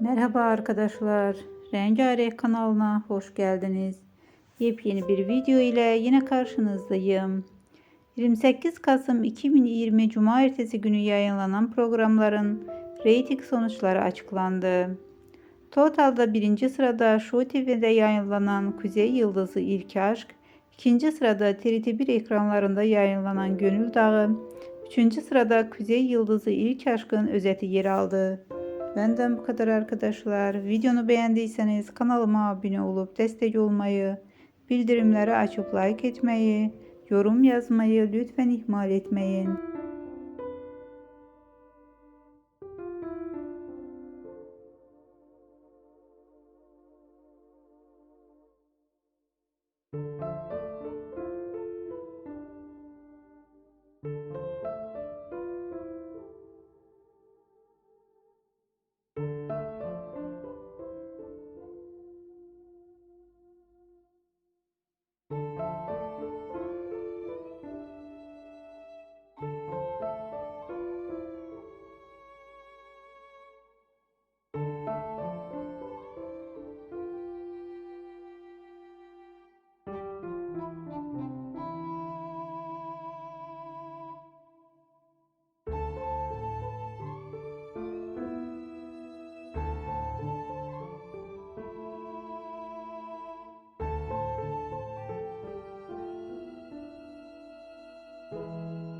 Merhaba arkadaşlar. Rengarenk kanalına hoş geldiniz. Yepyeni bir video ile yine karşınızdayım. 28 Kasım 2020 Cuma ertesi günü yayınlanan programların reyting sonuçları açıklandı. Total'da birinci sırada Show TV'de yayınlanan Kuzey Yıldızı İlk Aşk, ikinci sırada TRT1 ekranlarında yayınlanan Gönül Dağı, üçüncü sırada Kuzey Yıldızı İlk Aşk'ın özeti yer aldı. Benden bu kadar arkadaşlar. Videonu beğendiyseniz kanalıma abone olup destek olmayı, bildirimleri açıp like etmeyi, yorum yazmayı lütfen ihmal etmeyin.